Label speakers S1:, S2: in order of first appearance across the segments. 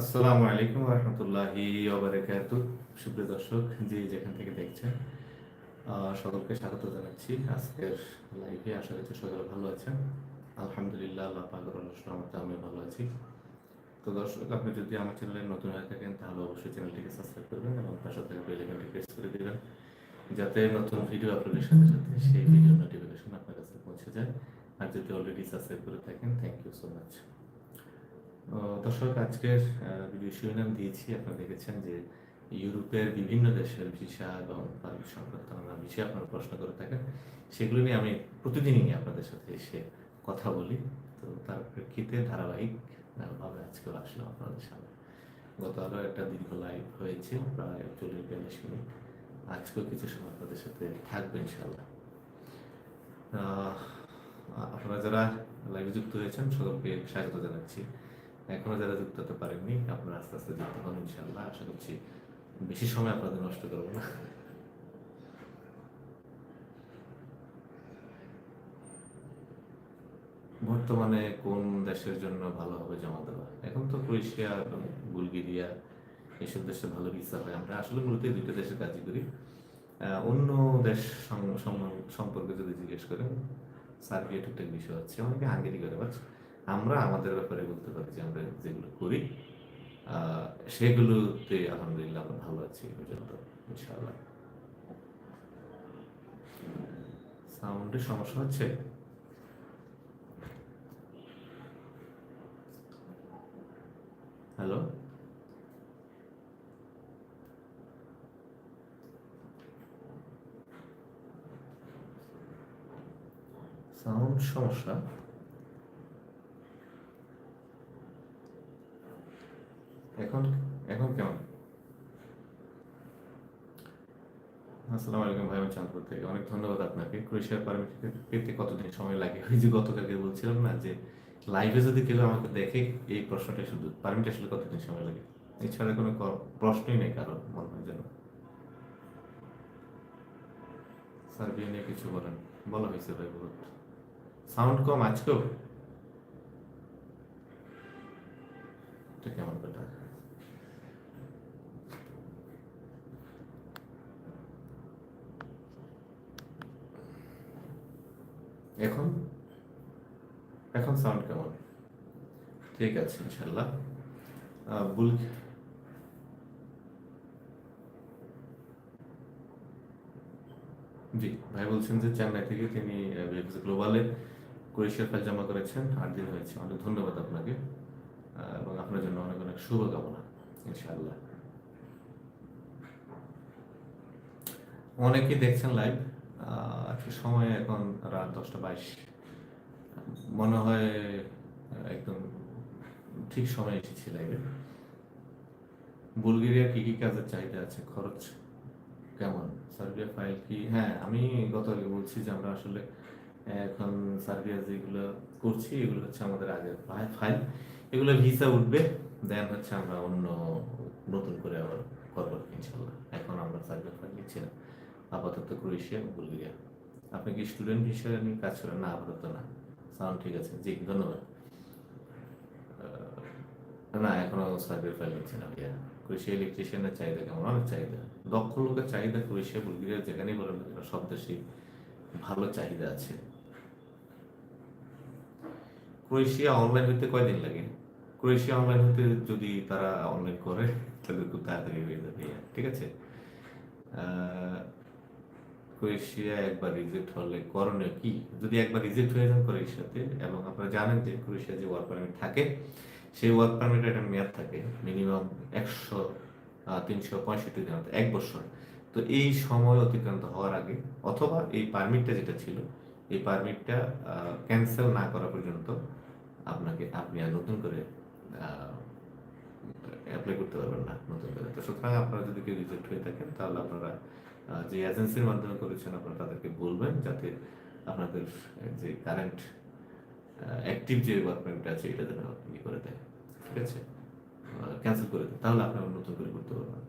S1: আসসালামু আলাইকুম রহমতুল্লাহি ওবারাকাত সুপ্রিয় দর্শক, যে যেখান থেকে দেখছেন সকলকে স্বাগত জানাচ্ছি আজকের লাইভে আশা করছি সকলে ভালো আছেন। আলহামদুলিল্লাহ, আল্লাহ পাকের রহমতে আমি ভালো আছি। তো দর্শক, আপনি যদি আমার চ্যানেলে নতুন হয়ে থাকেন, তাহলে অবশ্যই চ্যানেলটিকে সাবস্ক্রাইব করবেন এবং পাশে থাকা বেল প্রেস করে দিবেন, যাতে নতুন ভিডিও আপলোডের সাথে সাথে সেই ভিডিও নোটিফিকেশন আপনার কাছে পৌঁছে যায়। আর যদি অলরেডি সাবস্ক্রাইব করে থাকেন থ্যাংক ইউ সো মাচ দর্শক আজকের ভিডিও শিরোনাম দিয়েছি। আপনারা দেখেছেন যে ইউরোপের বিভিন্ন দেশের ভিসা এবং পারমিট সংক্রান্ত নানা বিষয়ে আপনারা প্রশ্ন করে থাকেন সেগুলো নিয়ে আমি প্রতিদিনই আপনাদের সাথে এসে কথা বলি। তো তার প্রেক্ষিতে ধারাবাহিক আহ, আজকেও আসলাম আপনাদের সামনে। গত আরও একটা দীর্ঘ লাইভ হয়েছে প্রায় চল্লিশ বিয়াল্লিশ মিনিট। আজকেও কিছু সময় আপনাদের সাথে থাকবে ইনশাল্লাহ আপনারা যারা লাইভে যুক্ত হয়েছেন সকলকে স্বাগত জানাচ্ছি। এখনও যারা যুক্ত হতে পারেননি, আপনারা আস্তে আস্তে যুক্ত হন ইনশাল্লাহ আশা করছি বেশি সময় আপনাদের নষ্ট করব না। বর্তমানে কোন দেশের জন্য ভালো হবে জমা দেওয়া? এখন তো ক্রোয়েশিয়া এবং বুলগেরিয়া, এসব দেশে ভালো ভিসা হয়। আমরা আসলে মূলত দুটো দেশে কাজই করি। অন্য দেশ সম- সম- সম্পর্কে যদি জিজ্ঞেস করেন সার্বিয়া টুকটাক বিষয় হচ্ছে, অনেকে হাঙ্গেরি করে বাট আমরা আমাদের ব্যাপারে বলতে পারি যে আমরা যেগুলো করি সেগুলোতে আলহামদুলিল্লাহ আমরা ভালো আছি পর্যন্ত সাউন্ডের সমস্যা হচ্ছে? হ্যালো? সাউন্ড সমস্যা? এখন এখন কেমন? আসসালামু আলাইকুম ভাই, আমি চাঁদপুর থেকে। অনেক ধন্যবাদ আপনাকে। ক্রোয়েশিয়ার পারমিট পেতে কতদিন সময় লাগে? ওই যে গতকালকে বলছিলাম না যে লাইভে যদি কেউ আমাকে দেখে, এই প্রশ্নটা শুধু পারমিট আসলে কতদিন সময় লাগে? এছাড়া কোনো প্রশ্নই নেই কারও মনে হয় যেন। সার্বিয়া নিয়ে কিছু বলেন। বলা হয়েছে ভাই বহুত। সাউন্ড কম আজকেও? এটা কেমন কথা এখন? এখন সাউন্ড কেমন? ঠিক আছে ইনশাল্লাহ বুল জি, ভাই বলছেন যে চেন্নাই থেকে তিনি গ্লোবালে ক্রোয়েশিয়ার ফাইল জমা করেছেন আট দিন হয়েছে। অনেক ধন্যবাদ আপনাকে এবং আপনার জন্য অনেক অনেক শুভকামনা, ইনশাআল্লাহ। অনেকেই দেখছেন লাইভ আজকে সময় এখন রাত দশটা বাইশ। মনে হয় একদম ঠিক সময় এসেছি লাইভে বুলগেরিয়ার কি কি কাজের চাহিদা আছে? খরচ কেমন? সার্বিয়া ফাইল কি? হ্যাঁ আমি গত আগে বলছি যে আমরা আসলে এখন সার্বিয়া যেগুলো করছি, এগুলো হচ্ছে আমাদের আগের ফাইল এগুলো ভিসা উঠবে দেন হচ্ছে আমরা অন্য নতুন করে আবার করব, ইনশাল্লাহ। এখন আমরা সার্বিয়া ফাইল নিচ্ছি না। আপাতত ক্রোয়েশিয়া বুলগেরিয়া। আপনি কি স্টুডেন্ট হিসেবে নিয়ে কাজ করেন? না আপাতত না। সাউন্ড ঠিক আছে। জি ধন্যবাদ। না এখনও সার্বিয়া ফাইল নিচ্ছি না ভাইয়া। ক্রোয়েশিয়া ইলেকট্রিশিয়ানের চাহিদা কেমন? অনেক চাহিদা। দক্ষ লোকের চাহিদা ক্রোয়েশিয়া বুলগেরিয়া যেখানেই বলেন না কেন, সব দেশেই ভালো চাহিদা আছে। ক্রোয়েশিয়া অনলাইন হইতে কয়দিন লাগে? ক্রোয়েশিয়া অনলাইন হতে যদি তারা অনলাইন করে তাহলে খুব তাড়াতাড়ি হয়ে যাবে ঠিক আছে? ক্রোয়েশিয়া একবার রিজেক্ট হলে করণীয় কি? যদি একবার রিজেক্ট হয়ে যান ক্রোয়েশিয়াতে, এবং আপনারা জানেন যে ক্রোয়েশিয়া যে ওয়ার্ক পারমিট থাকে, সেই ওয়ার্ক পারমিটের একটা মেয়াদ থাকে মিনিমাম একশো তিনশো পঁয়ষট্টি দিন এক বছর। তো এই সময় অতিক্রান্ত হওয়ার আগে, অথবা এই পারমিটটা যেটা ছিল, এই পারমিটটা ক্যান্সেল না করা পর্যন্ত আপনাকে, আপনি আর নতুন করে অ্যাপ্লাই করতে পারবেন না, নতুন করে। তো সুতরাং আপনারা যদি কেউ রিজেক্ট হয়ে থাকেন, তাহলে আপনারা যে এজেন্সির মাধ্যমে করেছেন, আপনারা তাদেরকে বলবেন যাতে আপনাদের যে কারেন্ট অ্যাক্টিভ যে পারমিট আছে, এটা যেন আপনি করে দেয় ঠিক আছে? ক্যান্সেল করে দেয় তাহলে আপনি আবার নতুন করে করতে পারবেন।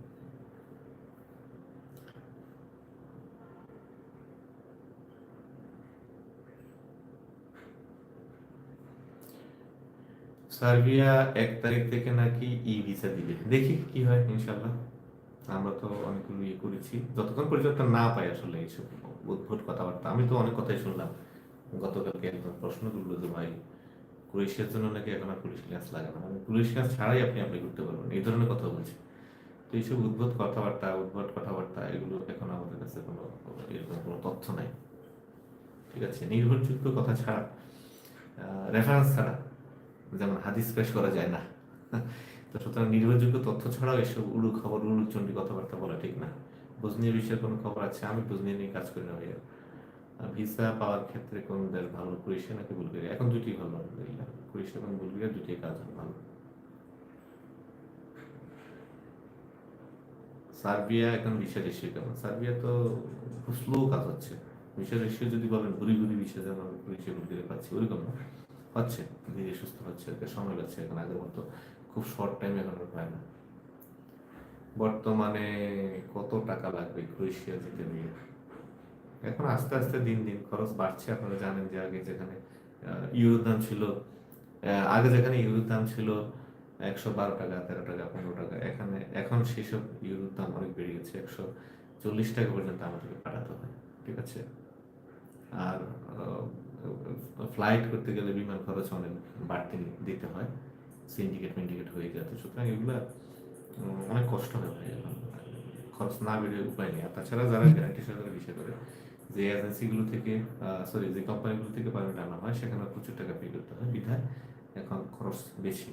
S1: সার্বিয়া এক তারিখ থেকে নাকি ই ভিসা দিবে? দেখি কি হয় ইনশাল্লাহ আমরা তো অনেকগুলো ইয়ে করেছি। যতক্ষণ পর্যন্ত না পাই আসলে এইসব উদ্ভট কথাবার্তা, আমি তো অনেক কথাই শুনলাম। গতকালকে একজন প্রশ্ন করল যে, ভাই, ক্রোয়েশিয়ার জন্য নাকি এখন আর পুলিশ ক্লাস লাগে না মানে পুলিশ ক্লাস ছাড়াই আপনি আপনি করতে পারবেন। এই ধরনের কথা বলছে। তো এইসব উদ্ভট কথাবার্তা উদ্ভট কথাবার্তা, এগুলো এখন আমাদের কাছে কোনো, এরকম কোনো তথ্য নাই। ঠিক আছে? নির্ভরযোগ্য কথা ছাড়া রেফারেন্স ছাড়া যেমন হাদিস পেশ করা যায় না। তো সুতরাং নির্ভরযোগ্য তথ্য ছাড়াও এসব উড়ু খবর উড়ু চণ্ডী কথাবার্তা বলা ঠিক না। বুঝনিয়া বিষয়ের কোনো খবর আছে? আমি বুঝনিয়া নিয়ে কাজ করি না ভাইয়া। ভিসা পাওয়ার ক্ষেত্রে কোন দেশ ভালো ক্রোয়েশিয়া নাকি বুলগেরিয়া? এখন দুটি ভালো আলহামদুলিল্লাহ ক্রোয়েশিয়া এবং বুলগেরিয়া দুটি কাজ ভালো। সার্বিয়া এখন ভিসা রেশিও কেমন? সার্বিয়া তো খুব স্লো কাজ হচ্ছে। ভিসা রেশিও যদি বলেন, ঘুরি ঘুরি ভিসা যেমন ক্রোয়েশিয়া বুলগেরিয়া পাচ্ছি ওইরকম না। হচ্ছে ধীরে সুস্থ হচ্ছে সময় লাগছে এখন আগের মতো। খুব শর্ট টাইমে এখন হয় না। বর্তমানে কত টাকা লাগবে ক্রোয়েশিয়া যেতে নিয়ে? এখন আস্তে আস্তে দিন দিন খরচ বাড়ছে। আপনারা জানেন যে আগে যেখানে ইউরোর দাম ছিল আগে যেখানে ইউরোর দাম ছিল একশো বারো টাকা, তেরো টাকা, পনেরো টাকা, এখানে, এখন সেসব ইউরোর দাম অনেক বেড়ে গেছে। একশো চল্লিশ টাকা পর্যন্ত আমাদেরকে পাঠাতে হয়, ঠিক আছে? আর ফ্লাইট করতে গেলে বিমান খরচ অনেক বাড়তি দিতে হয়। সিন্ডিকেট মিন্ডিকেট হয়ে তো সুতরাং এগুলো অনেক কষ্ট হয় ভাই, এখন খরচ না বেড়ে উপায় নেই। আর তাছাড়া যারা গ্যারান্টি সরকারে বিষয় করে, যে এজেন্সিগুলো থেকে সরি যে কোম্পানিগুলো থেকে পারমিট আনা হয়, সেখানে প্রচুর টাকা পে করতে হয়। বিধায় এখন খরচ বেশি,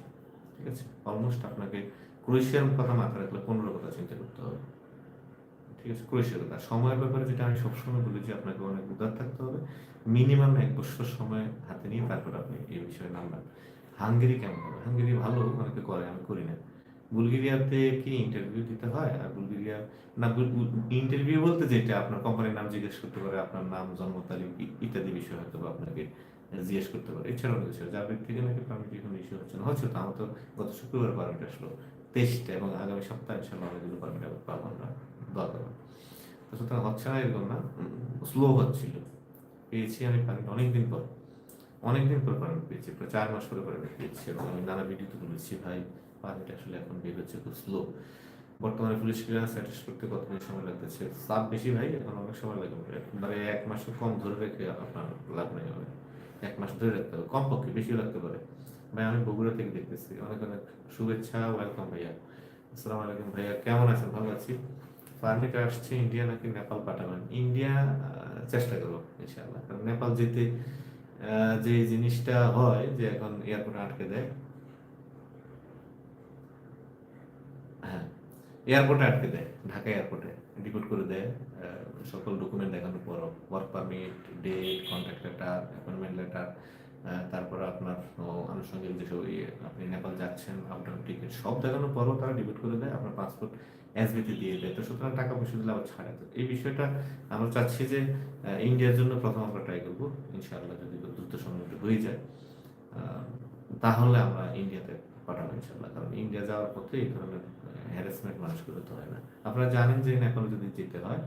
S1: ঠিক আছে? অলমোস্ট আপনাকে ক্রোয়েশিয়ার কথা মাথায় রাখলে পনেরো কথা চিন্তা করতে হবে, ঠিক আছে? ক্রোয়েশিয়ার কথা। সময়ের ব্যাপারে যেটা আমি সবসময় বলি যে আপনাকে অনেক উদার থাকতে হবে। মিনিমাম এক বছর সময় হাতে নিয়ে তারপর আপনি এই বিষয়ে নামবেন। হাঙ্গেরি কেমন হবে? হাঙ্গেরি ভালো, অনেকে করে, আমি করি না। বুলগেরিয়াতে কি ইন্টারভিউ দিতে হয়? আর বুলগেরিয়া, না ইন্টারভিউ বলতে যেটা আপনার কোম্পানির নাম জিজ্ঞেস করতে পারে, আপনার নাম, জন্ম তারিখ ইত্যাদি বিষয় হয়তো বা আপনাকে জিজ্ঞেস করতে পারে। এছাড়াও কিছু যার থেকে নাকি পারমিট ইস্যু হচ্ছে না। হচ্ছে তো, আমার তো গত শুক্রবার পারমিট আসলো, তেইশটা, এবং আগামী সপ্তাহে ইনশাল্লাহ অনেকগুলো পারমিট আবার পাবো আমরা, দরকার তো সুতরাং হচ্ছে না, এরকম না স্লো হচ্ছিল। পেয়েছি আমি পারমিট অনেকদিন পর। অনেকদিন পর পারমিট পেয়েছি, প্রায় চার মাস পরে পারমিট পেয়েছি এবং আমি নানা ভিডিওতে বলেছি, ভাই পারমিট আসলে এখন বের হচ্ছে খুব স্লো বর্তমানে পুলিশ ক্লিয়ারেন্স অ্যাটেস্ট করতে কতদিন সময় লাগতেছে? চাপ বেশি ভাই, এখন অনেক সময় লাগে মানে এক মাস কম ধরে রেখে আপনার লাভ নেই হবে। এক মাস ধরে রাখতে হবে, কমপক্ষে বেশিও লাগতে পারে। ভাই, আমি বগুড়া থেকে দেখতেছি, অনেক অনেক শুভেচ্ছা ওয়েলকাম ভাইয়া। আসসালামু আলাইকুম ভাইয়া, কেমন আছেন? ভালো আছি। পারমিট আসছে ইন্ডিয়া নাকি নেপাল পাঠাবেন? ইন্ডিয়া চেষ্টা করব, ইনশাআল্লাহ। কারণ নেপাল যেতে যে জিনিসটা হয়, যে এখন এয়ারপোর্টে আটকে দেয়। হ্যাঁ এয়ারপোর্টে আটকে দেয়, ঢাকা এয়ারপোর্টে ডিপোর্ট করে দেয়। সকল ডকুমেন্ট দেখানোর পর work permit date contract letter appointment letter তারপর আপনার আনুষঙ্গিক যেসব আপনি নেপাল যাচ্ছেন আপনার টিকিট সব দেখানোর পরও তারা ডিপোর্ট করে দেয়, আপনার পাসপোর্ট এসবিতে দিয়ে দেয়। তো সুতরাং টাকা পয়সা দিলে আবার ছাড়ে। তো এই বিষয়টা আমরা চাচ্ছি যে ইন্ডিয়ার জন্য প্রথম আমরা ট্রাই করব, ইনশাআল্লাহ যদি দ্রুত সময় হয়ে যায় তাহলে আমরা ইন্ডিয়াতে পাঠাবো ইনশাল্লাহ কারণ ইন্ডিয়া যাওয়ার পথে এই ধরনের হ্যারাসমেন্ট মানুষকে হতে হয় না। আপনারা জানেন যে নেপাল যদি যেতে হয়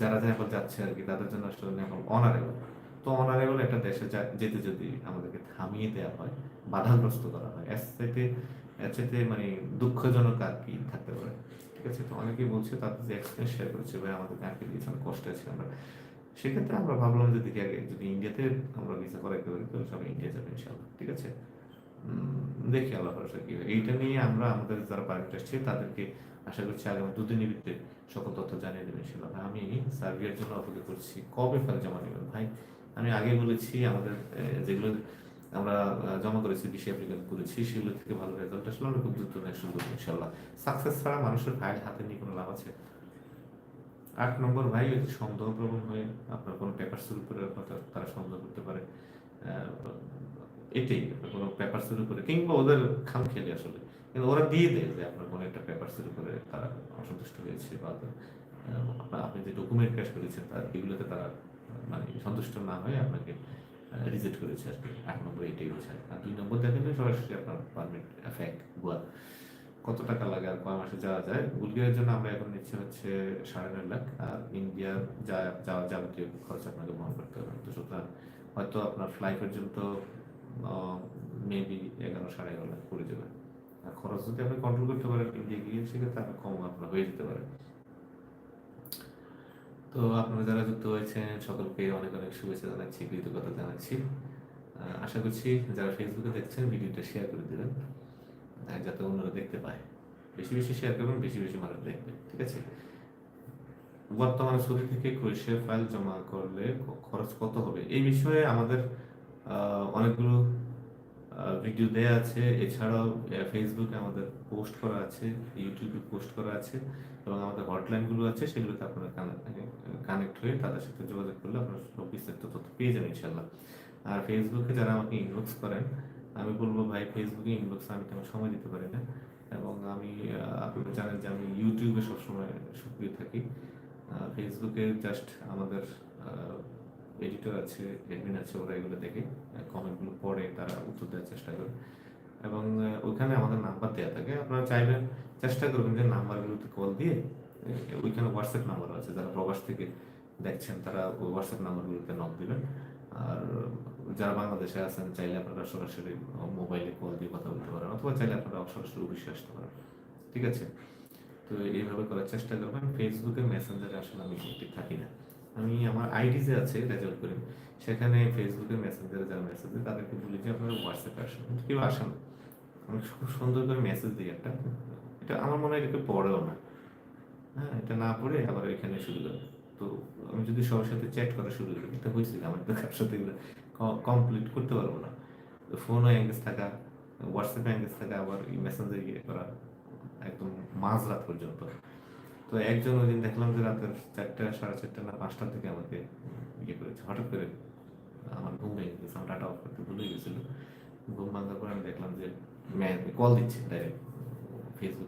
S1: যারা নেপাল যাচ্ছে আর কি, তাদের জন্য আসলে নেপাল অনারেবল তো অনারেবল একটা দেশে যেতে যদি আমাদেরকে থামিয়ে দেওয়া হয়, বাধাগ্রস্ত করা হয়, এর চাইতে এর চাইতে মানে দুঃখজনক আর কি থাকতে পারে। ঠিক আছে, তো অনেকেই বলছে তাদের যে এক্সপিরিয়েন্স শেয়ার করেছে, ভাই আমাদেরকে আটকে দিয়েছে, অনেক কষ্ট আছে আমরা। সেক্ষেত্রে আমরা ভাবলাম যে দেখি আগে যদি ইন্ডিয়াতে আমরা ভিসা করাইতে পারি তাহলে সবাই ইন্ডিয়া যাবে ইনশাল্লাহ ঠিক আছে? দেখি আল্লাহ ভরসা কি। এইটা নিয়ে আমরা আমাদের যারা পারমিট আসছে, তাদেরকে আশা করছি আগামী দুদিনের ভিতরে সকল তথ্য জানিয়ে দেবেন ইনশাল্লাহ আমি সার্বিয়ার জন্য অপেক্ষা করছি। কবে ফাইল জমা নেবেন ভাই? আমি আগে বলেছি আমাদের যেগুলো আমরা জমা করেছি বিশে অ্যাপ্লিকেন্ট করেছি, সেগুলো থেকে ভালো রেজাল্ট আসলে আমরা খুব দ্রুত শুরু করব ইনশাল্লাহ সাকসেস ছাড়া মানুষের ফাইল হাতে নিয়ে কোনো লাভ আছে? আট নম্বর, ভাই, ওই যে সন্দেহ প্রবণ হয়ে আপনার কোনো পেপার শুরু করে তারা সন্দেহ করতে পারে। এটাই কোনো শুরু করে কিংবা ওদের খাম খেলে আসলে। কিন্তু ওরা দিয়ে দেয় যে আপনার কোনো একটা পেপার শুরু করে তারা অসন্তুষ্ট হয়েছে বা আপনি যে ডকুমেন্ট ক্যাশ করেছেন, তার, এগুলোতে তারা মানে সন্তুষ্ট না হয়ে আপনাকে রিজেক্ট করেছে আর কি। এক নম্বর এটাই বোঝায় আর দুই নম্বর দেখেন সরাসরি আপনার পারমিট ফ্যাক্ট ভুয়া কত টাকা লাগে আর কয় মাসে যাওয়া যায়? বুলগেরিয়ার জন্য আমরা এখন নিচ্ছি হচ্ছে সাড়ে নয় লাখ। আর ইন্ডিয়ার যা যাওয়া যাবতীয় খরচ আপনাকে বহন করতে হবে। তো সুতরাং হয়তো আপনার ফ্লাইট পর্যন্ত মেবি এগারো সাড়ে এগারো লাখ পড়ে যাবে। আর খরচ যদি আপনি কন্ট্রোল করতে পারেন, ইন্ডিয়া গিয়ে সেক্ষেত্রে আরও কম আপনার হয়ে যেতে পারে। তো আপনারা যারা যুক্ত হয়েছেন, সকলকে অনেক অনেক শুভেচ্ছা জানাচ্ছি, কৃতজ্ঞতা জানাচ্ছি। আশা করছি যারা ফেসবুকে দেখছেন, ভিডিওটা শেয়ার করে দেবেন যাতে অন্যরা দেখতে পায়। বেশি বেশি শেয়ার করবেন, বেশি বেশি মানুষ দেখবে, ঠিক আছে? বর্তমানে সৌদি থেকে ক্রোয়েশিয়া ফাইল জমা করলে খরচ কত হবে? এই বিষয়ে আমাদের অনেকগুলো ভিডিও দেয়া আছে। এছাড়াও ফেসবুকে আমাদের পোস্ট করা আছে ইউটিউবে পোস্ট করা আছে এবং আমাদের হটলাইনগুলো আছে, সেগুলোতে আপনারা কানেক্ট হয়ে তাদের সাথে যোগাযোগ করলে আপনারা সব বিস্তারিত তথ্য পেয়ে যাবেন ইনশাল্লাহ আর ফেসবুকে যারা আমাকে ইনবক্স করেন, আমি বলব, ভাই ফেসবুকে ইনবক্স আমি তেমন সময় দিতে পারি না। এবং আমি আপনারা জানেন যে আমি ইউটিউবে সবসময় সক্রিয় থাকি। ফেসবুকে জাস্ট আমাদের এডিটর আছে এডমিন আছে, ওরা এগুলো দেখে কমেন্টগুলো পড়ে, তারা উত্তর দেওয়ার চেষ্টা করে। এবং ওইখানে আমাদের নাম্বার দেওয়া থাকে। আপনারা চাইবেন চেষ্টা করবেন যে নাম্বারগুলোতে কল দিয়ে ওইখানে হোয়াটসঅ্যাপ নাম্বার আছে। যারা প্রবাস থেকে দেখছেন, তারা হোয়াটসঅ্যাপ নাম্বারগুলোতে নক দিবেন। আর যারা বাংলাদেশে আছেন, চাইলে আপনারা সরাসরি মোবাইলে কল দিয়ে কথা বলতে পারেন, অথবা চাইলে আপনারা সরাসরি অফিসে আসতে পারেন। ঠিক আছে? তো এইভাবে করার চেষ্টা করবেন। ফেসবুকে মেসেঞ্জারে আসলে আমি অ্যাক্টিভ থাকি না। আমি আমার আইডি যে আছে রেজাল্ট করি। সেখানে ফেসবুকে মেসেঞ্জারে যারা মেসেজ দেয় তাদেরকে বলি যে আপনারা হোয়াটসঅ্যাপে আসেন। কেউ আসেন। আমি খুব সুন্দর করে মেসেজ দিই একটা। এটা আমার মনে হয় এটা কেউ পড়েও না। হ্যাঁ এটা না পড়ে আবার এখানে শুরু করে। তো আমি যদি সবার সাথে চ্যাট করা শুরু করি এটা হয়েছে কি, আমার তো কারোর সাথে কমপ্লিট করতে পারব না। তো ফোনও এঙ্গেজ থাকা হোয়াটসঅ্যাপে এঙ্গেজ থাকা আবার মেসেঞ্জারে ইয়ে করা একদম মাঝরাত পর্যন্ত। তো একজন ওই দিন দেখলাম যে রাতের চারটা, সাড়ে চারটা না পাঁচটার দিকে আমাকে ইয়ে করেছে, হঠাৎ করে আমার ঘুম ভেঙে গেছে, আমার ডাটা অফ করতে ভুলে গেছিল। ঘুম ভাঙার পর আমি দেখলাম যে কল দিচ্ছে ডাইরেক্ট ফেসবুক